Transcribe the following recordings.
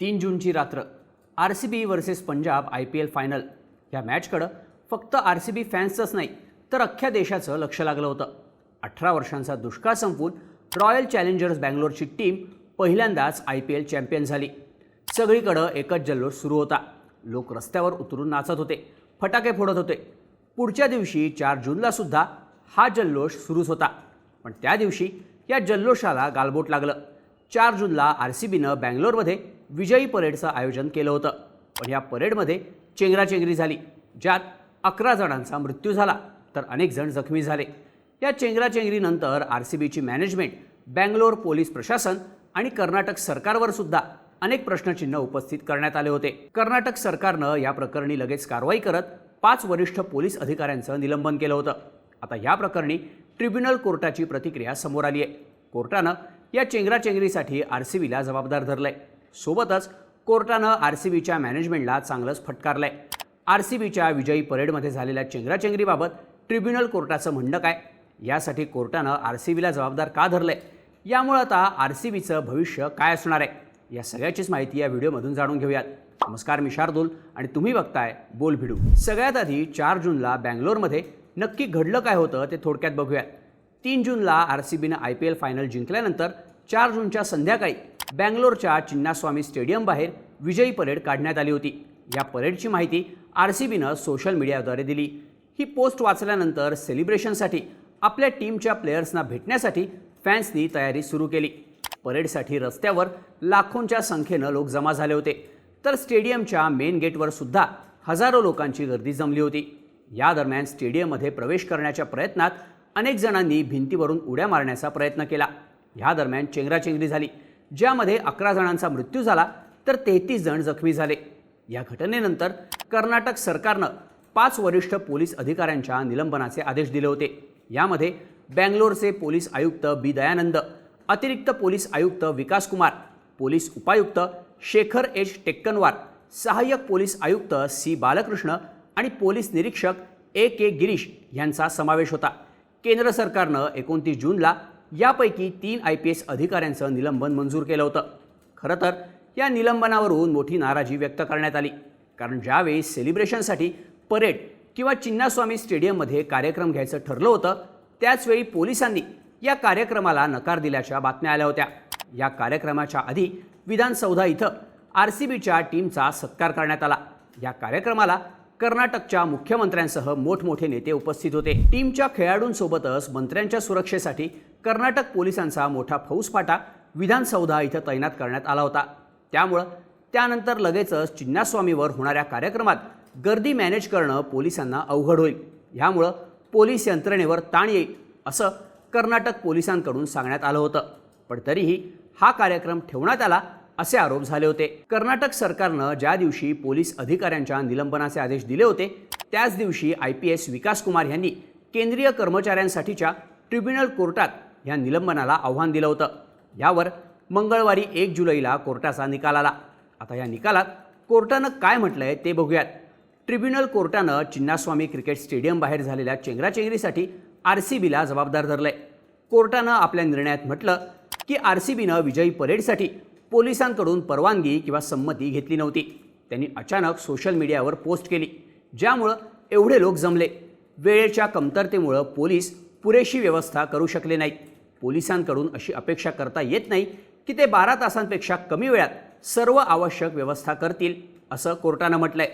तीन जूनची रात्र. R C B versus Punjab I P L final या मॅचकडं फक्त आर सी बी फॅन्सचंच नाही तर अख्ख्या देशाचं लक्ष लागलं होतं. अठरा वर्षांचा दुष्काळ संपवून रॉयल चॅलेंजर्स बँगलोरची टीम पहिल्यांदाच आय पी एल चॅम्पियन झाली. सगळीकडं एकच जल्लोष सुरू होता. लोक रस्त्यावर उतरून नाचत होते फटाके फोडत होते. पुढच्या दिवशी चार जूनला सुद्धा हा जल्लोष सुरूच होता. पण त्या दिवशी या जल्लोषाला गालबोट लागलं. चार जूनला आर सी बीनं बँगलोरमध्ये विजयी परेडचं आयोजन केलं होतं. पण या परेडमध्ये चेंगराचेंगरी झाली ज्यात अकरा जणांचा मृत्यू झाला तर अनेक जण जखमी झाले. या चेंगराचेंगरीनंतर आर सी बीची मॅनेजमेंट बँगलोर पोलीस प्रशासन आणि कर्नाटक सरकारवर सुद्धा अनेक प्रश्नचिन्ह उपस्थित करण्यात आले होते. कर्नाटक सरकारनं या प्रकरणी लगेच कारवाई करत पाच वरिष्ठ पोलीस अधिकाऱ्यांचं निलंबन केलं होतं. आता या प्रकरणी ट्रिब्युनल कोर्टाची प्रतिक्रिया समोर आली आहे कोर्टानं या चेंगराचेंगरीसाठी आर सी बीला जबाबदार धरलं आहे सोबतच कोर्टानं आर सी बीच्या मॅनेजमेंटला चांगलंच फटकारलंय. आर सी बीच्या विजयी परेडमध्ये झालेल्या चेंगराचेंगरीबाबत ट्रिब्युनल कोर्टाचं म्हणणं काय? यासाठी कोर्टानं आर सी बीला जबाबदार का धरलंय? यामुळं आता आर सी बीचं भविष्य काय असणार आहे? या सगळ्याचीच माहिती या व्हिडिओमधून जाणून घेऊयात. नमस्कार मी शार्दूल आणि तुम्ही बघताय बोल भिडू. सगळ्यात आधी चार जूनला बँगलोरमध्ये नक्की घडलं काय होतं ते थोडक्यात बघूयात. तीन जूनला आर सी बीनं आय पी एल फायनल जिंकल्यानंतर चार जूनच्या संध्याकाळी बँगलोरच्या चिन्नास्वामी स्टेडियम बाहेर विजयी परेड काढण्यात आली होती. या परेडची माहिती आर सी बीनं सोशल मीडियाद्वारे दिली. ही पोस्ट वाचल्यानंतर सेलिब्रेशनसाठी आपल्या टीमच्या प्लेयर्सना भेटण्यासाठी फॅन्सनी तयारी सुरू केली. परेडसाठी रस्त्यावर लाखोंच्या संख्येनं लोक जमा झाले होते. तर स्टेडियमच्या मेन गेटवर सुद्धा हजारो लोकांची गर्दी जमली होती. या दरम्यान स्टेडियममध्ये प्रवेश करण्याच्या प्रयत्नात अनेक जणांनी भिंतीवरून उड्या मारण्याचा प्रयत्न केला. ह्या दरम्यान चेंगराचेंगरी झाली. ज्यामध्ये अकरा जणांचा मृत्यू झाला तर तेहतीस जण जखमी झाले. या घटनेनंतर कर्नाटक सरकारनं पाच वरिष्ठ पोलीस अधिकाऱ्यांच्या निलंबनाचे आदेश दिले होते. यामध्ये बँगलोरचे पोलीस आयुक्त बी. दयानंद अतिरिक्त पोलीस आयुक्त विकास कुमार पोलीस उपायुक्त शेखर एच. टेक्कनवार सहाय्यक पोलीस आयुक्त सी. बालकृष्ण आणि पोलीस निरीक्षक ए. के. गिरीश यांचा समावेश होता. केंद्र सरकारनं एकोणतीस जूनला यापैकी तीन आय पी एस अधिकाऱ्यांचं निलंबन मंजूर केलं होतं. खरं तर या निलंबनावरून मोठी नाराजी व्यक्त करण्यात आली. कारण ज्यावेळी सेलिब्रेशनसाठी परेड किंवा चिन्नास्वामी स्टेडियममध्ये कार्यक्रम घ्यायचं ठरलं होतं त्याचवेळी पोलिसांनी या कार्यक्रमाला नकार दिल्याच्या बातम्या आल्या होत्या. या कार्यक्रमाच्या आधी विधानसौधा इथं आर सी बीच्या टीमचा सत्कार करण्यात आला. या कार्यक्रमाला कर्नाटकच्या मुख्यमंत्र्यांसह मोठमोठे नेते उपस्थित होते. टीमच्या खेळाडूंसोबतच मंत्र्यांच्या सुरक्षेसाठी कर्नाटक पोलिसांचा मोठा फौजफाटा विधानसौधा इथं तैनात करण्यात आला होता. त्यामुळं त्यानंतर लगेचच चिन्नास्वामीवर होणाऱ्या कार्यक्रमात गर्दी मॅनेज करणं पोलिसांना अवघड होईल. ह्यामुळं पोलीस यंत्रणेवर ताण येईल असं कर्नाटक पोलिसांकडून सांगण्यात आलं होतं. पण तरीही हा कार्यक्रम ठेवण्यात आला असे आरोप झाले होते. कर्नाटक सरकारनं ज्या दिवशी पोलीस अधिकाऱ्यांच्या निलंबनाचे आदेश दिले होते त्याच दिवशी I P S Vikas Kumar यांनी केंद्रीय कर्मचाऱ्यांसाठीच्या ट्रिब्युनल कोर्टात या निलंबनाला आव्हान दिलं होतं. यावर मंगळवारी एक जुलैला कोर्टाचा निकाल आला. आता या निकालात कोर्टानं काय म्हटलंय ते बघूयात. ट्रिब्युनल कोर्टानं चिन्नास्वामी क्रिकेट स्टेडियम बाहेर झालेल्या चेंगराचेंगरीसाठी आर सी बीला जबाबदार धरलंय. कोर्टानं आपल्या निर्णयात म्हटलं की आर सी बीनं विजयी परेडसाठी पोलिसांकडून परवानगी किंवा संमती घेतली नव्हती. त्यांनी अचानक सोशल मीडियावर पोस्ट केली. ज्यामुळं एवढे लोक जमले. वेळेच्या कमतरतेमुळं पोलीस पुरेशी व्यवस्था करू शकले नाहीत. पोलिसांकडून अशी अपेक्षा करता येत नाही की ते बारा तासांपेक्षा कमी वेळात सर्व आवश्यक व्यवस्था करतील असं कोर्टानं म्हटलं आहे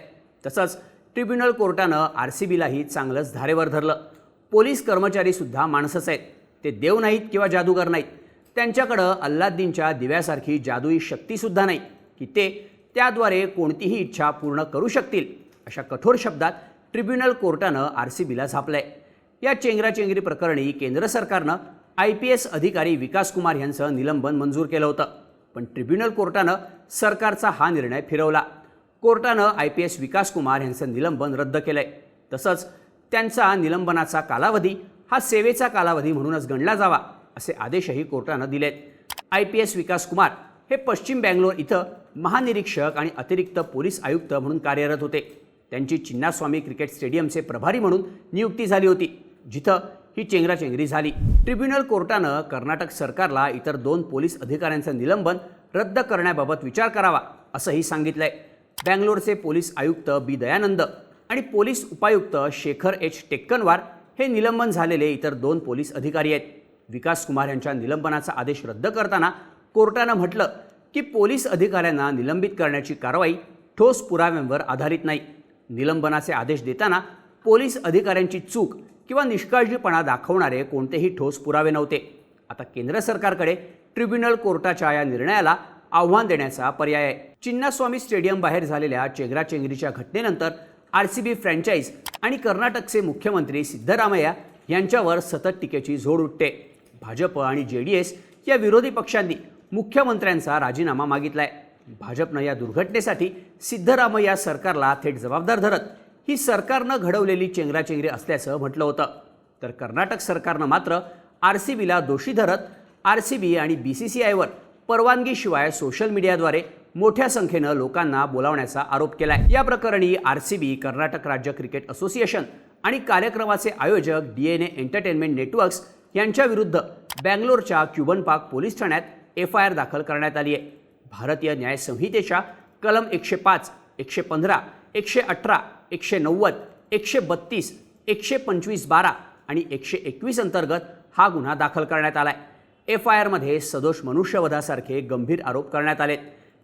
तसंच ट्रिब्युनल कोर्टानं आर सी बीलाही चांगलंच धारेवर धरलं. पोलीस कर्मचारीसुद्धा माणसंच आहेत. ते देव नाहीत किंवा जादूगार नाहीत. त्यांच्याकडं अल्लाद्दीनच्या दिव्यासारखी जादुई शक्तीसुद्धा नाही की ते त्याद्वारे कोणतीही इच्छा पूर्ण करू शकतील अशा कठोर शब्दात ट्रिब्युनल कोर्टानं आर सी बीला झापलंय. या चेंगराचेंगरी प्रकरणी केंद्र सरकारनं आय पी एस अधिकारी विकास कुमार यांचं निलंबन मंजूर केलं होतं पण ट्रिब्युनल कोर्टानं सरकारचा हा निर्णय फिरवला. कोर्टानं I P S Vikas Kumar यांचं निलंबन रद्द केलं आहे तसंच त्यांचा निलंबनाचा कालावधी हा सेवेचा कालावधी म्हणूनच गणला जावा. असे आदेशही कोर्टानं दिलेत. I P S Vikas Kumar हे पश्चिम बँगलोर इथं महानिरीक्षक आणि अतिरिक्त पोलीस आयुक्त म्हणून कार्यरत होते. त्यांची चिन्नास्वामी क्रिकेट स्टेडियमचे प्रभारी म्हणून नियुक्ती झाली होती जिथं ही चेंगराचेंगरी झाली. ट्रिब्युनल कोर्टानं कर्नाटक सरकारला इतर दोन पोलीस अधिकाऱ्यांचं निलंबन रद्द करण्याबाबत विचार करावा असंही सांगितलंय. बँगलोरचे पोलीस आयुक्त बी. दयानंद आणि पोलीस उपायुक्त शेखर एच. टेक्कनवार हे निलंबन झालेले इतर दोन पोलीस अधिकारी आहेत. विकास कुमार यांच्या निलंबनाचा आदेश रद्द करताना कोर्टानं म्हटलं की पोलीस अधिकाऱ्यांना निलंबित करण्याची कारवाई ठोस पुराव्यांवर आधारित नाही. निलंबनाचे आदेश देताना पोलीस अधिकाऱ्यांची चूक किंवा निष्काळजीपणा दाखवणारे कोणतेही ठोस पुरावे नव्हते. आता केंद्र सरकारकडे ट्रिब्युनल कोर्टाच्या या निर्णयाला आव्हान देण्याचा पर्याय आहे. चिन्नास्वामी स्टेडियम बाहेर झालेल्या चेंगराचेंगरीच्या घटनेनंतर आर सी बी फ्रँचाईज आणि कर्नाटकचे मुख्यमंत्री सिद्धरामय्या यांच्यावर सतत टीकेची झोड उठते. भाजप आणि जे डी एस या विरोधी पक्षांनी मुख्यमंत्र्यांचा राजीनामा मागितलाय. भाजपनं या दुर्घटनेसाठी सिद्धरामय्या सरकारला थेट जबाबदार धरत ही सरकारनं घडवलेली चेंगराचेंगरी असल्याचं म्हटलं होतं. तर कर्नाटक सरकारनं मात्र आर सी बीला दोषी धरत आर सी बी आणि बी सी सी आयवर परवानगीशिवाय सोशल मीडियाद्वारे मोठ्या संख्येनं लोकांना बोलावण्याचा आरोप केलाय. या प्रकरणी आर सी बी कर्नाटक राज्य क्रिकेट असोसिएशन आणि कार्यक्रमाचे आयोजक D N A entertainment networks यांच्याविरुद्ध बँगलोरच्या क्युबन पार्क पोलीस ठाण्यात एफ आय आर दाखल करण्यात आली आहे. भारतीय न्याय संहितेच्या कलम एकशे पाच एकशे पंधरा एकशे अठरा एकशे नव्वद एकशे बत्तीस एकशे पंचवीस बारा आणि एकशे एकवीस अंतर्गत हा गुन्हा दाखल करण्यात आला आहे एफ आय आरमध्ये सदोष मनुष्यवधासारखे गंभीर आरोप करण्यात आलेत.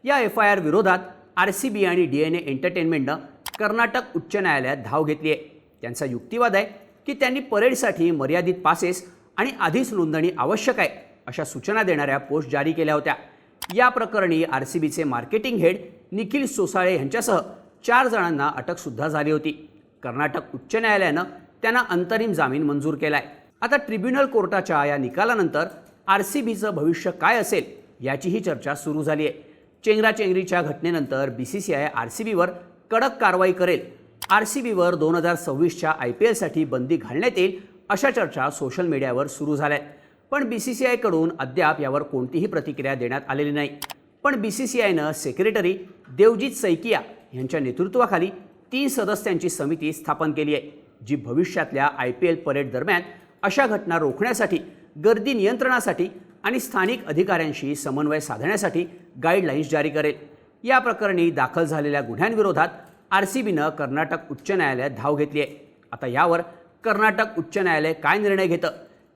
या एफ आय आर विरोधात आर सी बी आणि डी एन ए एंटरटेनमेंटनं कर्नाटक उच्च न्यायालयात धाव घेतली आहे. त्यांचा युक्तिवाद आहे की त्यांनी परेडसाठी मर्यादित पासेस आणि आधीच नोंदणी आवश्यक आहे अशा सूचना देणाऱ्या पोस्ट जारी केल्या होत्या. या प्रकरणी आर सी बीचे मार्केटिंग हेड निखिल सोसाळे यांच्यासह चार जणांना अटकसुद्धा झाली होती. कर्नाटक उच्च न्यायालयानं त्यांना अंतरिम जामीन मंजूर केलाय. आता ट्रिब्युनल कोर्टाच्या या निकालानंतर आर सी बीचं भविष्य काय असेल याचीही चर्चा सुरू झाली आहे. चेंगराचेंगरीच्या घटनेनंतर B C C I R C beaver कडक कारवाई करेल. आर सी बीवर दोन हजार सव्वीसच्या आय पी एलसाठी बंदी घालण्यात येईल अशा चर्चा सोशल मीडियावर सुरू झाल्या पण बी सी सी आयकडून अद्याप यावर कोणतीही प्रतिक्रिया देण्यात आलेली नाही. पण बी सी सी आयनं सेक्रेटरी देवजीत सैकिया यांच्या नेतृत्वाखाली तीन सदस्यांची समिती स्थापन केली आहे जी भविष्यातल्या आय पी एल परेड दरम्यान अशा घटना रोखण्यासाठी गर्दी नियंत्रणासाठी आणि स्थानिक अधिकाऱ्यांशी समन्वय साधण्यासाठी गाईडलाईन्स जारी करेल. या प्रकरणी दाखल झालेल्या गुन्ह्यांविरोधात आर सी बीनं कर्नाटक उच्च न्यायालयात धाव घेतली आहे. आता यावर कर्नाटक उच्च न्यायालय काय निर्णय घेतं?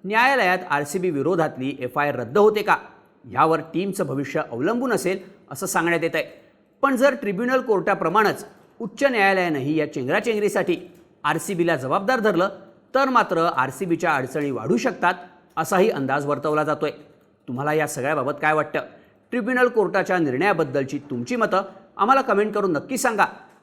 न्यायालयात आर सी बी विरोधातली एफ आय आर रद्द होते का? यावर टीमचं भविष्य अवलंबून असेल असं सांगण्यात येत आहे पण जर ट्रिब्युनल कोर्टाप्रमाणेच उच्च न्यायालयानंही या चेंगराचेंगरीसाठी आर सी बीला जबाबदार धरलं तर मात्र आर सी बीच्या अडचणी वाढू शकतात असाही अंदाज वर्तवला जातोय. तुम्हाला या सगळ्याबाबत काय वाटतं? ट्रिब्युनल कोर्टाच्या निर्णयाबद्दलची तुमची मतं आम्हाला कमेंट करून नक्की सांगा.